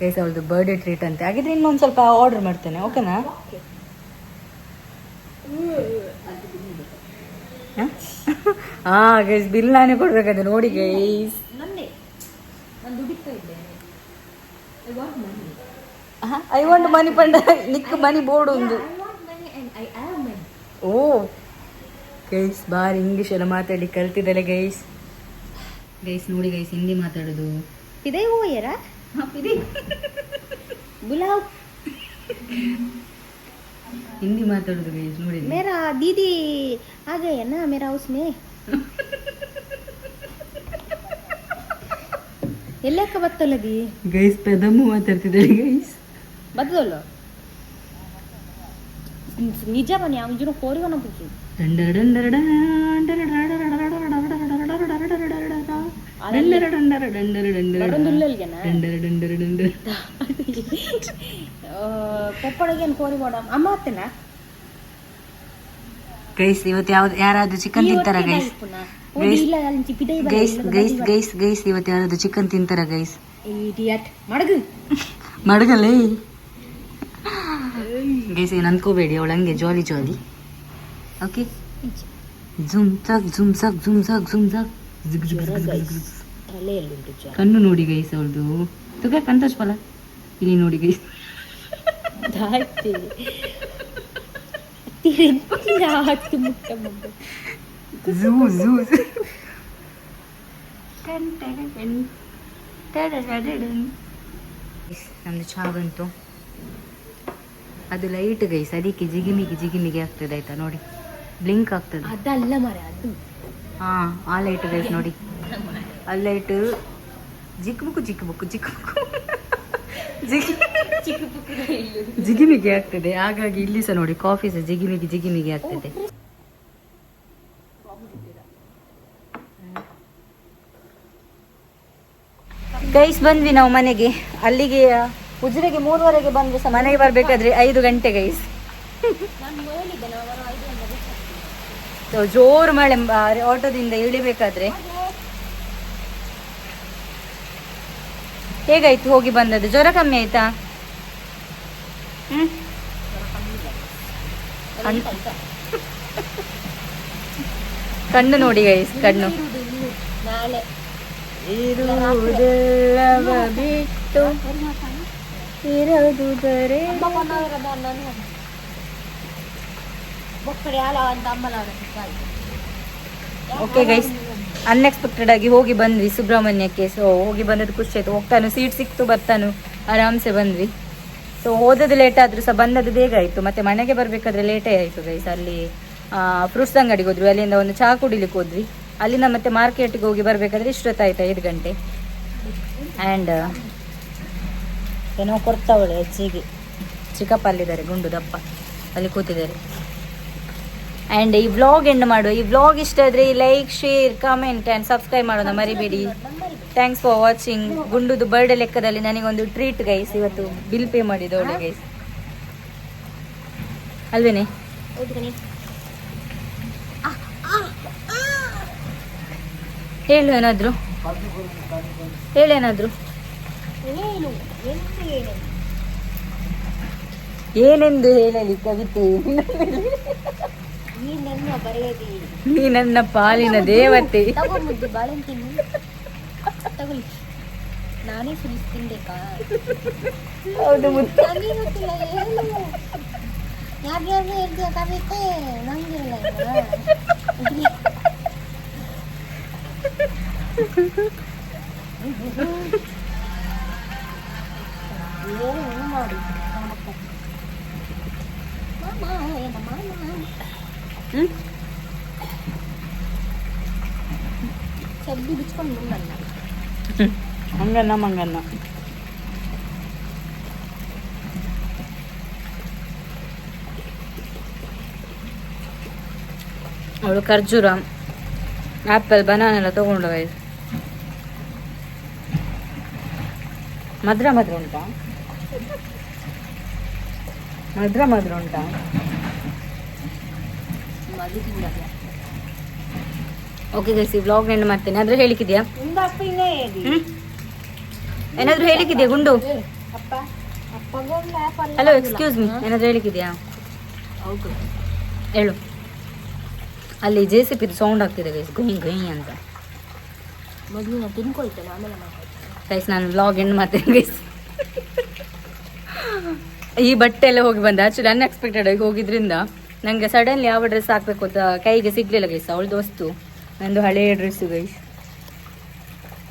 Guys ಅವಳದು ಬರ್ಡೇ ಟ್ರೀಟ್ ಅಂತೆ. ಹಾಗಿದ್ರೆ ಇನ್ನೊಂದು ಸ್ವಲ್ಪ ಆರ್ಡರ್ ಮಾಡ್ತೇನೆ ಓಕೆನಾ ಹಾಂ? ಗೈಸ್ ಬಿಲ್ ನಾನೇ ಕೊಡ್ಬೇಕಾದ್ರೆ ನೋಡಿ ಗೈಸ್ ನನ್ನೇ ನಾನು ದುಡಿತಾ ಇದ್ದೇನೆ ಐ ವಾಂಟ್ ಮನಿ ಪಂಡ ನಿಕ್ ಮನಿ ಬೋರ್ಡ್ ಒಂದು ಓ ಗೈಸ್ ಬಾರಿ ಇಂಗ್ಲೀಷ್ ಎಲ್ಲ ಮಾತಾಡಿ ಕಲ್ತಿದ್ದಲ್ಲ ಗೈಸ್ ಗೈಸ್ ನೋಡಿ ಗೈಸ್ ಹಿಂದಿ ಮಾತಾಡೋದು. ಇದೇ ಓಯರ ಗುಲಾಬ್ ಹಿಂದಿ ಮಾತಾಡೋದು ಗೈಸ್ ನೋಡಿ. ಮೇರಾ ದೀದಿ. ಆಗಯ್ಯನ ಮೇರಾ ಹೌಸ್ ಮೇ ಎಲ್ಲಕ್ಕ ಬತ್ತಲ್ಲದಿ? ಗೈಸ್ ಪೆದಮ್ಮು ಮಾತಾಡ್ತಿದ್ದಾಳೆ ಗೈಸ್. ಬದ್ದಲ್ಲ ನಿಜ ಬನ್ನಿ ಅವನ ಕೋರಿಗೋನ ಬಿಟ್ಟು ಕೊಪ್ಪಳಿಗೆ ಕೋರಿ ಮಾಡ? ಅಮ್ಮ ಅತ್ತನ? ಗೈಸ್ ಇವತ್ತು ಯಾವ್ದು ಯಾರಾದ್ರೂ ಚಿಕನ್ ತಿಂತಾರ guys? Guys guys guys guys guys ಇವತ್ತು ಯಾರಾದ್ರು ಚಿಕನ್ ತಿಂತಾರ ಗೈಸ್? ಮಡಗು. ಮಡಗಲೇ? ಗೈಸ್ ಏನು ಅನ್ಕೋಬೇಡಿ ಅವಳು ಹಂಗೆ ಜಾಲಿ ಜಾಲಿ ಓಕೆ ಜುಮ್ ಸಾಕ್ ಜುಮ್ ಸಾಕ್ ಜುಮ್ ಸಾಕ್ ಜುಮ್ ಸಾಕ್ ಕಣ್ಣು ನೋಡಿ ಗೈಸ್ ಅವಳದು. ತುಗ ಕಂತೋಷ್ ಪಲ. ಇಲ್ಲಿ ನೋಡಿ ಗೈಸ್. ಮುಟ್ಟ zoo. ಝೂ ನಮ್ದು ಚಹಾ ಬಂತು ಅದು ಲೈಟ್ ಗೈಸ್ ಅದಕ್ಕೆ ಜಿಗಿಮಿಗಿ ಜಿಗಿಮಿಗಿ ಆಗ್ತದೆ ಆಯ್ತಾ ನೋಡಿ. ಬ್ಲಿಂಕ್ ಆಗ್ತದೆ. ಅದಲ್ಲ ಮರ ಅದು. ಹಾ ಆ ಲೈಟ್ ಗೈಸ್ ನೋಡಿ. ಆ ಲೈಟ್ ಜಿಕ್ಮುಕು ಜಿಕ್ಮುಕು ಜಿಕ್ಮುಕು. ಜಿಗಿಮಿಗಿ ಆಗ್ತದೆ. ಹಾಗಾಗಿ ಇಲ್ಲಿ ಸಹ ನೋಡಿ ಕಾಫಿ ಸಹ ಜಿಗಿಮಿಗಿ ಜಿಗಿಮಿಗಿ ಆಗ್ತದೆ. ಗೈಸ್ ಬಂದ್ವಿ ನಾವು ಮನೆಗೆ. ಅಲ್ಲಿಗೆ ಉಜಿರೆಗೆ ಮೂರುವರೆಗೆ ಬಂದ್ರೆ ಸಹ ಮನೆಗೆ ಬರ್ಬೇಕಾದ್ರೆ ಐದು ಗಂಟೆ ಗೈಸ್ ಜೋರು ಮಳೆ ಆಟೋದಿಂದ ಇಳಿಬೇಕಾದ್ರೆ. ಹೇಗಾಯ್ತು? ಹೋಗಿ ಬಂದದ್ದು. ಜ್ವರ ಕಮ್ಮಿ ಆಯ್ತಾ? ಹ್ಮ್? ಕಣ್ಣು ನೋಡಿ ಗೈಸ್ ಕಣ್ಣು. ಇರುವುದೆಲ್ಲವ ಬಿಟ್ಟು ಇರದುದರೆ ಓಕೆ ಗೈಸ್ ಅನ್ಎಕ್ಸ್ಪೆಕ್ಟೆಡ್ ಆಗಿ ಹೋಗಿ ಬಂದ್ವಿ ಸುಬ್ರಹ್ಮಣ್ಯಕ್ಕೆ. ಸೊ ಹೋಗಿ ಬಂದದ್ದು ಖುಷಿ ಆಯ್ತು. ಹೋಗ್ತಾನು ಸೀಟ್ ಸಿಕ್ತು, ಬರ್ತಾನು, ಆರಾಮ್ಸೆ ಬಂದ್ವಿ. ಸೊ ಹೋದದ್ದು ಲೇಟ್ ಆದ್ರೂ ಸಹ ಬಂದದ್ದು ಬೇಗ ಆಯಿತು. ಮತ್ತೆ ಮನೆಗೆ ಬರ್ಬೇಕಾದ್ರೆ ಲೇಟೇ ಆಯಿತು ಗೈಸ್ ಅಲ್ಲಿ ಫ್ರೂಟ್ಸ್ ಅಂಗಡಿಗೆ ಹೋದ್ವಿ ಅಲ್ಲಿಂದ ಒಂದು ಚಹಾ ಕುಡಿಲಿಕ್ಕೆ ಹೋದ್ವಿ. ಅಲ್ಲಿಂದ ಮತ್ತೆ ಮಾರ್ಕೆಟ್ಗೆ ಹೋಗಿ ಬರ್ಬೇಕಾದ್ರೆ ಇಷ್ಟೊತ್ತಾಯ್ತು ಐದು ಗಂಟೆ. ಆ್ಯಂಡ್ ಏನೋ ಕೊಡ್ತಾವಳೆ ಹೆಚ್ಚಿಗೆ ಚಿಕ್ಕಪ್ಪ ಅಲ್ಲಿದ್ದಾರೆ ಗುಂಡು ದಪ್ಪ. ಅಲ್ಲಿ ಕೂತಿದ್ದಾರೆ. ಆ್ಯಂಡ್ ಈ ವ್ಲಾಗ್ ಎಂಡ್ ಮಾಡುವ. ಈ ವ್ಲಾಗ್ ಇಷ್ಟ ಆದರೆ like share comment and subscribe ಮಾಡೋಣ ಮರಿಬೇಡಿ. ಥ್ಯಾಂಕ್ಸ್ ಫಾರ್ ವಾಚಿಂಗ್ ಗುಂಡುದು ಬರ್ಡೇ ಲೆಕ್ಕದಲ್ಲಿ ನನಗೊಂದು ಟ್ರೀಟ್ ಗೈಸ್ ಇವತ್ತು ಬಿಲ್ ಪೇ ಮಾಡಿದವಳೆ ಗೈಸ್ ಅಲ್ವೇನೆ ಹೌದು ಕಣಿ ಹೇಳು ಏನಾದ್ರು. ಹೇಳೇನಾದ್ರು ಏನೆಂದು ಹೇಳಲಿ ಕವಿತೆ? ನೀ ನನ್ನ ಬರೆಯದಿ. ನೀ ನನ್ನ ಪಾಲಿನ ದೇವತೆ. ನಾನೇ ಸುರಿಸ್ತೀನಿ ಹೌದು ಮುದ್ದು. ಯಾರ್ಯಾರು ಹೇಳ್ತೀಯ ಕವಿತೆ? ನಂಗಿಲ್ಲ ಏನು ಮಾಡಿ ಮಾಮ ಏನ ಮಾಮ ಹ್ಮ್? ಚಡ್ಡಿ ಬಿಚ್ಕೊಂಡು ಮುಂದಲ್ಲ ಹಂಗನ್ನ ಮಂಗನ್ನ ಅವಳು ಖರ್ಜೂರ ಆಪಲ್ ಬನಾನ ಎಲ್ಲ ತಗೊಂಡು ಮದ್ರ ಮಧುರ ಉಂಟಾ? ಮಧುರ ಮಧುರ ಉಂಟಾ? ಗೈಸ್ ಓಕೆ ಗೈಸಿ ವ್ಲಾಗ್ ಎಂಡ್ ಮಾಡ್ತೇನೆ. ಆದ್ರೆ ಹೇಳಿಕ್ಕಿದ್ಯಾ? ಏನಾದ್ರೂ ಅಪ್ಪ ಇಲ್ಲೇ ಹೇಳಿ. ಹ್ಮ್? ಏನಾದ್ರು ಹೇಳಿಕ್ಕಿದ್ಯಾ ಗುಂಡು? ಹಲೋ ಎಕ್ಸ್ಕ್ಯೂಸ್ ಮೀ ಏನಾದ್ರೂ ಹೇಳಿಕ್ಕಿದ್ಯಾ? ಹೌದು. ಹೇಳು. ಅಲ್ಲಿ ಜೆ ಸಿ ಪಿದು ಸೌಂಡ್ ಆಗ್ತಿದೆ ಗೈಸ್ ಗೊಯ್ ಗೈ ಅಂತ. ಮೊದಲು ತಿನ್ಕೊಳ್ತೇನೆ ಆಮೇಲೆ ಗೈಸ್ ನಾನು ವ್ಲಾಗ್ ಎಂಡ್ ಮಾಡ್ತೇನೆ ಗೈಸ್ ಈ ಬಟ್ಟೆ ಎಲ್ಲ ಹೋಗಿ ಬಂದೆ. ಆಕ್ಚುಲಿ ಅನ್ಎಕ್ಸ್ಪೆಕ್ಟೆಡ್ ಆಗಿ ಹೋಗಿದ್ರಿಂದ ನನಗೆ ಸಡನ್ಲಿ ಯಾವ ಡ್ರೆಸ್ ಹಾಕ್ಬೇಕು ಅಂತ ಕೈಗೆ ಸಿಗ್ಲಿಲ್ಲ ಗೈಸ್ ಅವಳದು ದೋಸ್ತು ನಂದು ಹಳೆಯ ಡ್ರೆಸ್ಸು ಗೈಸ್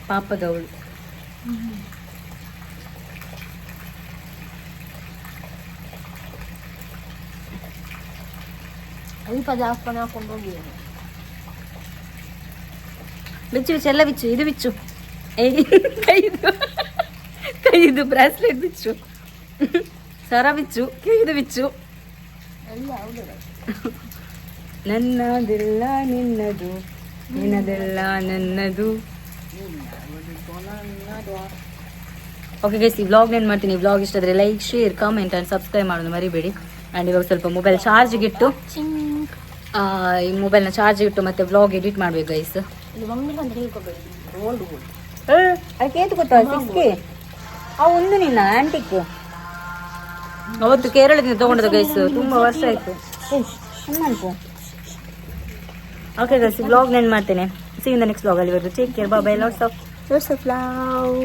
ಪಾಪದವಳು. ಸ್ವಲ್ಪ ಜಾಸ್ತಿ ಹಾಕೊಂಡು ಹೋಗಿ ಬಿಚ್ಚು ಬಿಚ್ಚು ಎಲ್ಲ ಬಿಚ್ಚು. ಇದು ಬಿಚ್ಚು. ಏ, ಕೈದು ಕೈದು ಬ್ರಾಸ್ಲೆಟ್ ಬಿಚ್ಚು. ಸರ ಬಿಚ್ಚು ಕೈದು ಬಿಚ್ಚು. ನನ್ನದೆಲ್ಲ ನಿನ್ನದು ನಿನ್ನದೆಲ್ಲ ನನ್ನದು. ಓಕೆ ಗೈಸ್ ಈ ವ್ಲಾಗ್ ಏನು ಮಾಡ್ತೀನಿ? ವ್ಲಾಗ್ ಇಷ್ಟ ಆದರೆ like share comment and subscribe ಮಾಡೋದು ಮರಿಬೇಡಿ. ಆ್ಯಂಡ್ ಇವಾಗ ಸ್ವಲ್ಪ ಮೊಬೈಲ್ ಚಾರ್ಜ್ಗೆ ಇಟ್ಟು ಈ ಮೊಬೈಲ್ನ ಚಾರ್ಜ್ಗೆ ಇಟ್ಟು ಮತ್ತೆ ವ್ಲಾಗ್ ಎಡಿಟ್ ಮಾಡ್ಬೇಕು ಗೈಸ್ ಅದಕ್ಕೆ ಏತು ಗೊತ್ತಾ ಸಿಕ್ಸ್ಗೆ ಆ ಒಂದು ನಿನ್ನ ಆಂಟಿಕ್ ಅವತ್ತು ಕೇರಳದಿಂದ ತಗೊಂಡದ್ದು ಗೈಸ್ ತುಂಬಾ ವರ್ಷ ಆಯ್ತು. ಅನ್ಕು ಓಕೆ ಗೈಸ್ ಬ್ಲಾಗ್ ನೆನ್ ಮಾಡ್ತೇನೆ. See in the next blog ಅಲ್ಲಿ ಬರೋದು. Take care bye lots of lots of love